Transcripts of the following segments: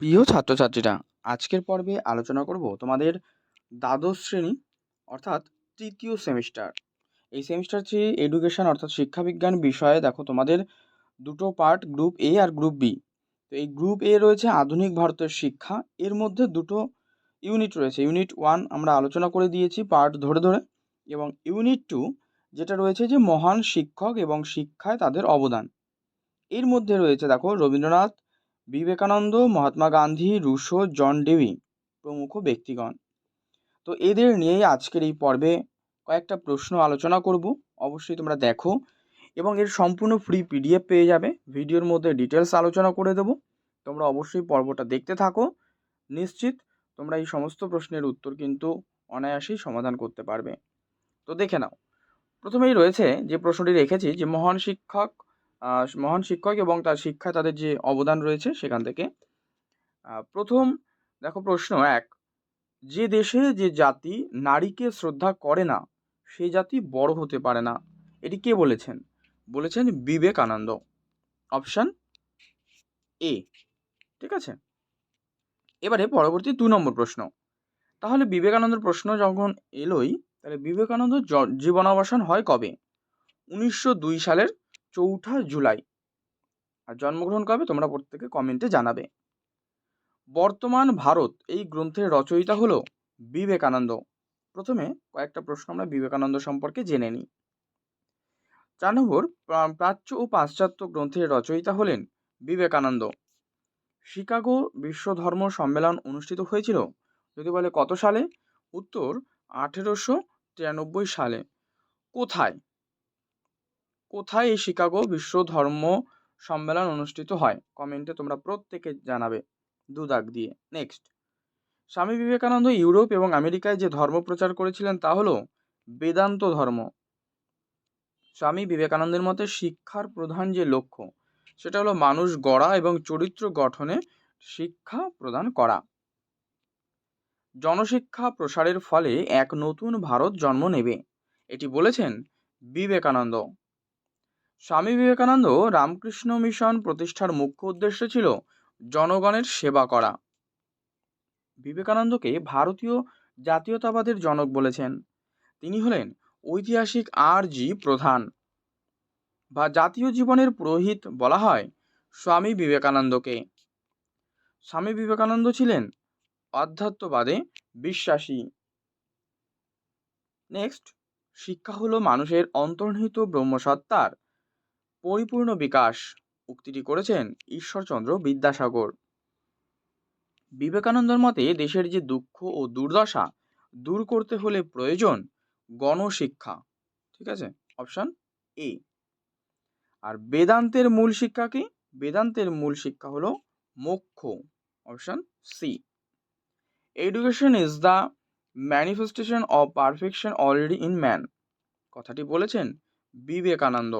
প্রিয় ছাত্রছাত্রীরা, আজকের পর্বে আলোচনা করব তোমাদের দ্বাদশ শ্রেণি, অর্থাৎ তৃতীয় সেমিস্টার। এই সেমিস্টার থ্রি এডুকেশন অর্থাৎ শিক্ষাবিজ্ঞান বিষয়ে দেখো তোমাদের দুটো পার্ট গ্রুপ এ আর গ্রুপ বি তো এই গ্রুপ এ রয়েছে আধুনিক ভারতের শিক্ষা, এর মধ্যে দুটো ইউনিট রয়েছে। ইউনিট ওয়ান আমরা আলোচনা করে দিয়েছি পার্ট ধরে ধরে এবং ইউনিট টু যেটা রয়েছে যে মহান শিক্ষক এবং শিক্ষায় তাদের অবদান। এর মধ্যে রয়েছে দেখো Rabindranath Vivekananda, Mahatma Gandhi, Rousseau, John Dewey প্রমুখ ব্যক্তিগণ। তো এদের নিয়েই আজকের এই পর্বে কয়েকটা প্রশ্ন আলোচনা করব। অবশ্যই তোমরা দেখো এবং এর সম্পূর্ণ ফ্রি পিডিএফ পেয়ে যাবে। ভিডিওর মধ্যে ডিটেলস আলোচনা করে দেবো। তোমরা অবশ্যই পর্বটা দেখতে থাকো। নিশ্চিত তোমরা এই সমস্ত প্রশ্নের উত্তর কিন্তু অনায়াসেই সমাধান করতে পারবে। তো দেখে নাও। প্রথমেই রয়েছে যে প্রশ্নটি রেখেছি যে মহান শিক্ষক মহান শিক্ষক এবং তার শিক্ষায় তাদের যে অবদান রয়েছে সেখান থেকে। প্রথম দেখো প্রশ্ন এক, যে দেশে যে জাতি নারীকে শ্রদ্ধা করে না সেই জাতি বড় হতে পারে না। এটি কে বলেছেন? বলেছেন বিবেকানন্দ। Option A. ঠিক আছে? এবারে পরবর্তী দু নম্বর প্রশ্ন। তাহলে বিবেকানন্দের প্রশ্ন যখন এলোই, তাহলে বিবেকানন্দ জীবনাবসান হয় কবে? উনিশশো দুই সালের চৌঠা জুলাই। আর জন্মগ্রহণ কবে? তোমরা প্রত্যেকে কমেন্টে জানাবে। বর্তমান ভারত, এই গ্রন্থের রচয়িতা হলো বিবেকানন্দ। প্রথমে কয়েকটা প্রশ্ন আমরা বিবেকানন্দ সম্পর্কে জেনে নিই। চার প্রাচ্য ও পাশ্চাত্য গ্রন্থের রচয়িতা হলেন বিবেকানন্দ। শিকাগো বিশ্ব ধর্ম সম্মেলন অনুষ্ঠিত হয়েছিল, যদি বলে কত সালে? উত্তর, আঠেরোশো তিরানব্বই সালে। কোথায়? কোথায় এই শিকাগো বিশ্ব ধর্ম সম্মেলন অনুষ্ঠিত হয়? কমেন্টে তোমরা প্রত্যেকে জানাবে দু দাগ দিয়ে। নেক্সট। স্বামী বিবেকানন্দ ইউরোপ এবং আমেরিকায় যে ধর্ম প্রচার করেছিলেন তা হলো বেদান্ত ধর্ম। স্বামী বিবেকানন্দের মতে শিক্ষার প্রধান যে লক্ষ্য, সেটা হলো মানুষ গড়া এবং চরিত্র গঠনে শিক্ষা প্রদান করা। জনশিক্ষা প্রসারের ফলে এক নতুন ভারত জন্ম নেবে। এটি বলেছেন বিবেকানন্দ। স্বামী বিবেকানন্দ রামকৃষ্ণ মিশন প্রতিষ্ঠার মুখ্য উদ্দেশ্য ছিল জনগণের সেবা করা। বিবেকানন্দকে ভারতীয় জাতীয়তাবাদের জনক বলেছেন। তিনি হলেন ঐতিহাসিক আর জি প্রধান। বা জাতীয় জীবনের পুরোহিত বলা হয় স্বামী বিবেকানন্দকে। স্বামী বিবেকানন্দ ছিলেন অধ্যাত্মবাদে বিশ্বাসী। নেক্সট, শিক্ষা হলো মানুষের অন্তর্নিহিত ব্রহ্মসত্তার পরিপূর্ণ বিকাশ উক্তিটি করেছেন ঈশ্বরচন্দ্র বিদ্যাসাগর। বিবেকানন্দের মতে দেশের যে দুঃখ ও দুর্দশা দূর করতে হলে প্রয়োজন গণশিক্ষা। ঠিক আছে? Option A. আর বেদান্তের মূল শিক্ষা কি? বেদান্তের মূল শিক্ষা হলো মোক্ষ। Option C. Education is the manifestation of perfection already in man কথাটি বলেছেন বিবেকানন্দ।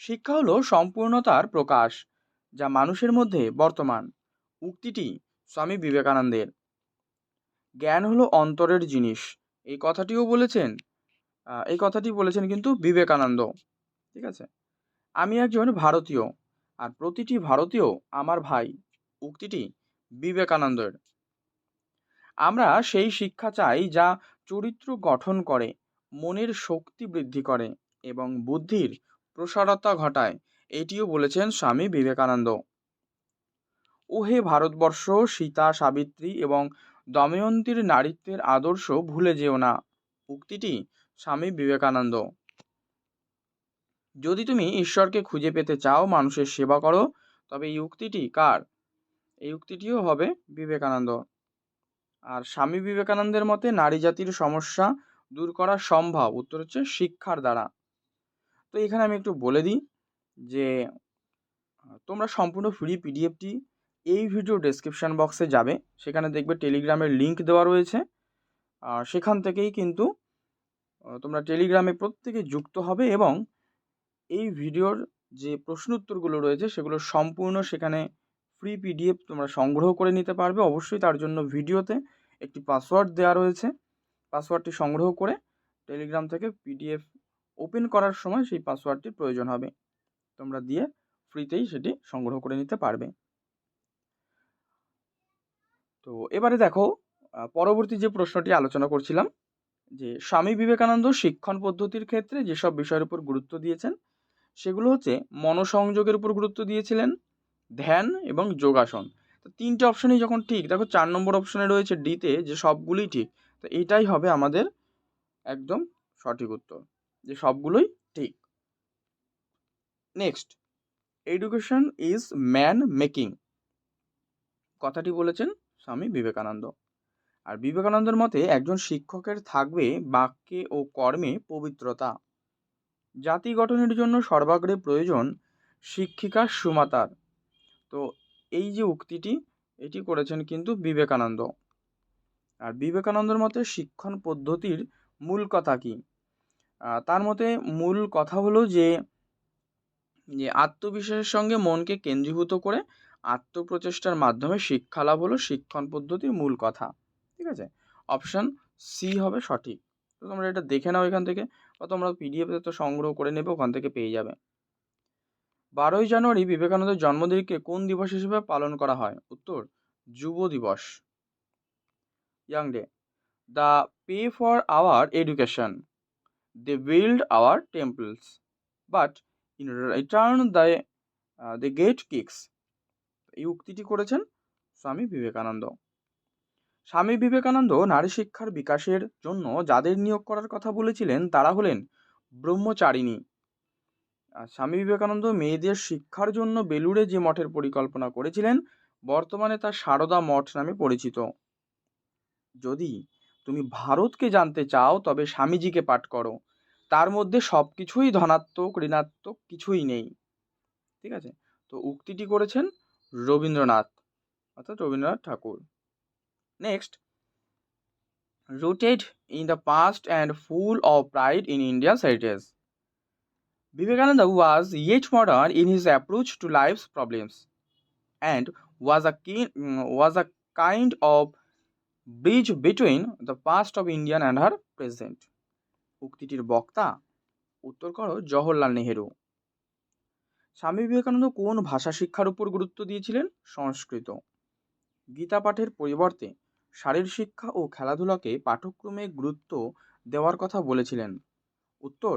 শিক্ষা হলো সম্পূর্ণতার প্রকাশ, যা মানুষের মধ্যে বর্তমান। উক্তিটি স্বামী বিবেকানন্দের। জ্ঞান হলো অন্তরের জিনিস। এই কথাটিও বলেছেন এই কথাটি বলেছেন কিন্তু বিবেকানন্দ। ঠিক আছে? আমি একজন ভারতীয় আর প্রতিটি ভারতীয় আমার ভাই। উক্তিটি বিবেকানন্দের। আমরা সেই শিক্ষা চাই যা চরিত্র গঠন করে, মনের শক্তি বৃদ্ধি করে এবং বুদ্ধির প্রসারতা ঘটায়। এটিও বলেছেন স্বামী বিবেকানন্দ। ওহে ভারতবর্ষ, সীতা, সাবিত্রী এবং দময়ন্তীর নারীত্বের আদর্শ ভুলে যেও না। উক্তিটি স্বামী বিবেকানন্দ। যদি তুমি ঈশ্বরকে খুঁজে পেতে চাও, মানুষের সেবা করো, তবে এই উক্তিটি কার? এই উক্তিটিও হবে বিবেকানন্দ। আর স্বামী বিবেকানন্দের মতে নারী জাতির সমস্যা দূর করা সম্ভব। উত্তর হচ্ছে শিক্ষার দ্বারা। তো এখানে আমি একটু বলে দিই যে তোমরা সম্পূর্ণ ফ্রি পিডিএফটি এই ভিডিও ডেসক্রিপশন বক্সে যাবে। সেখানে দেখবে টেলিগ্রামের লিংক দেওয়া রয়েছে। আর সেখান থেকেই কিন্তু তোমরা টেলিগ্রামে প্রত্যেকে যুক্ত হবে এবং এই ভিডিওর যে প্রশ্ন উত্তরগুলো রয়েছে, সেগুলো সম্পূর্ণ সেখানে ফ্রি পিডিএফ তোমরা সংগ্রহ করে নিতে পারবে। অবশ্যই তার জন্য ভিডিওতে একটি পাসওয়ার্ড দেওয়া রয়েছে। পাসওয়ার্ডটি সংগ্রহ করে টেলিগ্রাম থেকে পিডিএফ ওপেন করার সময় সেই পাসওয়ার্ডটির প্রয়োজন হবে। তোমরা দিয়ে ফ্রিতেই সেটি সংগ্রহ করে নিতে পারবে। তো এবারে দেখো পরবর্তী যে প্রশ্নটি আলোচনা করছিলাম, যে স্বামী বিবেকানন্দ শিক্ষণ পদ্ধতির ক্ষেত্রে যেসব বিষয়ের উপর গুরুত্ব দিয়েছেন, সেগুলো হচ্ছে মনসংযোগের উপর গুরুত্ব দিয়েছিলেন, ধ্যান এবং যোগাসন। তো তিনটে অপশনই যখন ঠিক, দেখো চার নম্বর অপশনে রয়েছে ডিতে যে সবগুলোই ঠিক, তো এটাই হবে আমাদের একদম সঠিক উত্তর। যে সবগুলোই ঠিক। Next education is man making কথাটি বলেছেন স্বামী বিবেকানন্দ। আর বিবেকানন্দের মতে একজন শিক্ষকের থাকবে বাক্যে ও কর্মে পবিত্রতা। জাতি গঠনের জন্য সর্বাগ্রে প্রয়োজন শিক্ষিকার সুমাতার। তো এই যে উক্তিটি, এটি করেছেন কিন্তু বিবেকানন্দ। আর বিবেকানন্দের মতে শিক্ষণ পদ্ধতির মূল কথা কি? তার মতে মূল কথা হলো যে যে আত্মবিশ্বাসের সঙ্গে মনকে কেন্দ্রীভূত করে আত্মপ্রচেষ্টার মাধ্যমে শিক্ষা লাভ হলো শিক্ষণ পদ্ধতির মূল কথা, ঠিক আছে? অপশান সি হবে সঠিক। তো তোমরা এটা দেখে নাও এখান থেকে, বা তোমরা পিডিএফে তো সংগ্রহ করে নেবে, ওখান থেকে পেয়ে যাবে। বারোই জানুয়ারি বিবেকানন্দের জন্মদিনকে কোন দিবস হিসেবে পালন করা হয়? উত্তর, যুব দিবস। Young day the pay for our education. They build our temples but in return the the get kicks এই উক্তিটি করেছেন স্বামী বিবেকানন্দ। স্বামী বিবেকানন্দ নারী শিক্ষার বিকাশের জন্য যাদের নিয়োগ করার কথা বলেছিলেন, তারা হলেন ব্রহ্মচারিণী। স্বামী বিবেকানন্দ মেয়েদের শিক্ষার জন্য বেলুড়ে যে মঠের পরিকল্পনা করেছিলেন, বর্তমানে তা সারদা মঠ নামে পরিচিত। যদি তুমি ভারতকে জানতে চাও, তবে স্বামীজিকে পাঠ করো। তার মধ্যে সব কিছুই ধনাত্মক, ঋণাত্মক কিছুই নেই। ঠিক আছে? তো উক্তিটি করেছেন রবীন্দ্রনাথ, অর্থাৎ Rabindranath Thakur. Next rooted in the past and full of pride in Indian heritage Vivekananda was yet modern in his approach to life's problems and was a kin was a kind of bridge between the past of Indian and her present উক্তিটির বক্তা, উত্তর করো, জওহরলাল নেহেরু। স্বামী বিবেকানন্দ কোন ভাষা শিক্ষার উপর গুরুত্ব দিয়েছিলেন? সংস্কৃত। গীতা পাঠের পরিবর্তে শারীর শিক্ষা ও খেলাধুলাকে পাঠ্যক্রমে গুরুত্ব দেওয়ার কথা বলেছিলেন। উত্তর,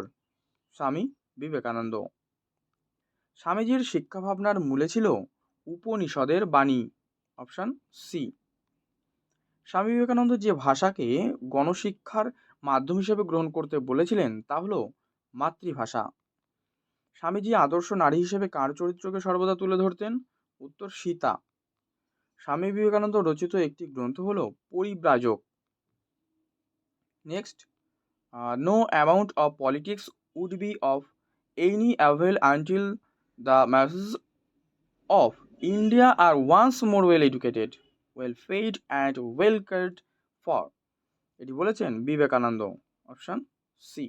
স্বামী বিবেকানন্দ। স্বামীজির শিক্ষা ভাবনার মূলে ছিল উপনিষদের বাণী। Option C. স্বামী বিবেকানন্দ যে ভাষাকে গণশিক্ষার মাধ্যম হিসেবে গ্রহণ করতে বলেছিলেন, তা হলো মাতৃভাষা। স্বামীজি আদর্শ নারী হিসেবে কার চরিত্রকে সর্বদা তুলে ধরতেন। উত্তর, সীতা। স্বামী বিবেকানন্দ রচিত একটি গ্রন্থ হলো পরিব্রাজক। Next no amount of politics would be of any avail until the masses of India are once more well educated well fed and well cared for এটি বলেছেন বিবেকানন্দ অপশান সি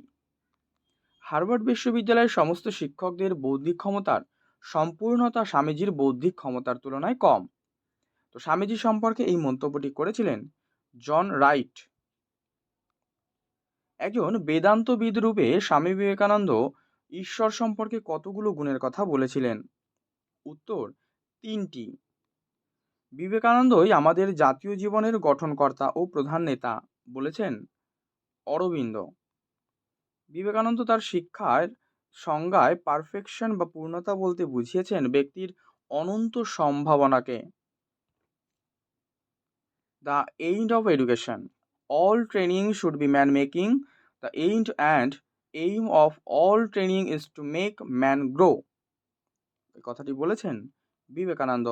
হার্ভার্ড বিশ্ববিদ্যালয়ের সমস্ত শিক্ষকদের বৌদ্ধিক ক্ষমতার সম্পূর্ণতা স্বামীজির বৌদ্ধিক ক্ষমতার তুলনায় কম। তো স্বামীজি সম্পর্কে এই মন্তব্যটি করেছিলেন জন রাইট। একজন বেদান্তবিদ রূপে স্বামী বিবেকানন্দ ঈশ্বর সম্পর্কে কতগুলো গুণের কথা বলেছিলেন? উত্তর তিনটি। বিবেকানন্দই আমাদের জাতীয় জীবনের গঠনকর্তা ও প্রধান নেতা বলেছেন অরবিন্দ। বিবেকানন্দ তার শিক্ষার সংজ্ঞায় পারফেকশন বা পূর্ণতা বলতে বুঝিয়েছেন ব্যক্তির অনন্ত সম্ভাবনাকে। The end of education all training should be man making the end and aim of all training is to make grow. এই কথাটি বলেছেন বিবেকানন্দ।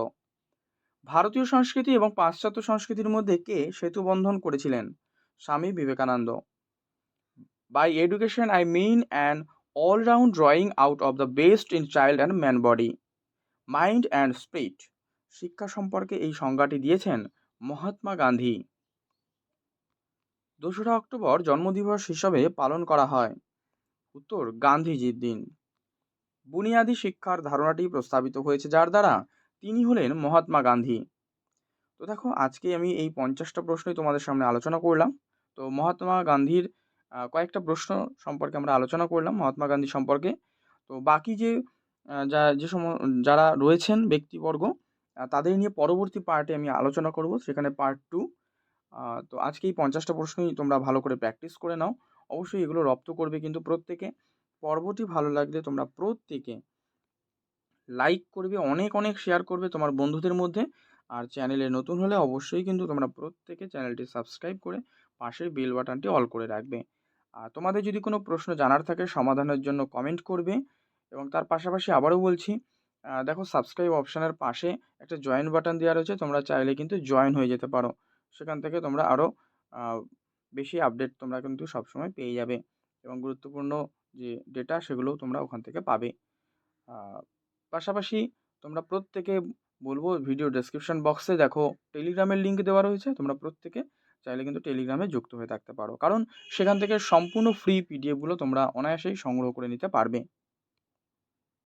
ভারতীয় সংস্কৃতি এবং পাশ্চাত্য সংস্কৃতির মধ্যে কে সেতু বন্ধন করেছিলেন? Swami Vivekananda. By education I mean an all round drawing out of the best in child and man body mind and spirit শিক্ষা সম্পর্কে এই সংজ্ঞাটি দিয়েছেন মহাত্মা গান্ধী। দোসরা অক্টোবর জন্মদিবস হিসাবে পালন করা হয়। উত্তর, গান্ধীজির দিন। বুনিয়াদি শিক্ষার ধারণাটি প্রস্তাবিত হয়েছে যার দ্বারা তিনি হলেন মহাত্মা গান্ধী। তো দেখো, আজকে আমি এই পঞ্চাশটা প্রশ্নই তোমাদের সামনে আলোচনা করলাম। তো মহাত্মা গান্ধীর কয়েকটা প্রশ্ন সম্পর্কে আমরা আলোচনা করলাম মহাত্মা গান্ধী সম্পর্কে। তো বাকি যে যা, যে সম, যারা রয়েছেন ব্যক্তিবর্গ তাদের নিয়ে পরবর্তী পার্টে আমি আলোচনা করব, সেখানে পার্ট টু। তো আজকে এই পঞ্চাশটা প্রশ্নই তোমরা ভালো করে প্র্যাকটিস করে নাও। অবশ্যই এগুলো রপ্ত করবে কিন্তু প্রত্যেকে। পর্বটি ভালো লাগলে তোমরা প্রত্যেকে লাইক করবে, অনেক অনেক শেয়ার করবে তোমার বন্ধুদের মধ্যে। আর চ্যানেলে নতুন হলে অবশ্যই কিন্তু তোমরা প্রত্যেকে চ্যানেলটি সাবস্ক্রাইব করে পাশের বেল বাটনটি অল করে রাখবে। আর তোমাদের যদি কোনো প্রশ্ন জানার থাকে, সমাধানের জন্য কমেন্ট করবে। এবং তার পাশাপাশি আবারও বলছি দেখো সাবস্ক্রাইব অপশানের পাশে একটা জয়েন বাটন দেওয়া রয়েছে, তোমরা চাইলে কিন্তু জয়েন হয়ে যেতে পারো। সেখান থেকে তোমরা আরও বেশি আপডেট তোমরা কিন্তু সবসময় পেয়ে যাবে। এবং গুরুত্বপূর্ণ যে ডেটা সেগুলোও তোমরা ওখান থেকে পাবে। পাশাপাশি তোমরা প্রত্যেকে বলব ভিডিও ডেসক্রিপশন বক্সে দেখো টেলিগ্রামের লিঙ্ক দেওয়া রয়েছে, তোমরা প্রত্যেকে চাইলে কিন্তু টেলিগ্রামে যুক্ত হয়ে থাকতে পারো। কারণ সেখান থেকে সম্পূর্ণ ফ্রি পিডিএফগুলো তোমরা অনায়াসেই সংগ্রহ করে নিতে পারবে।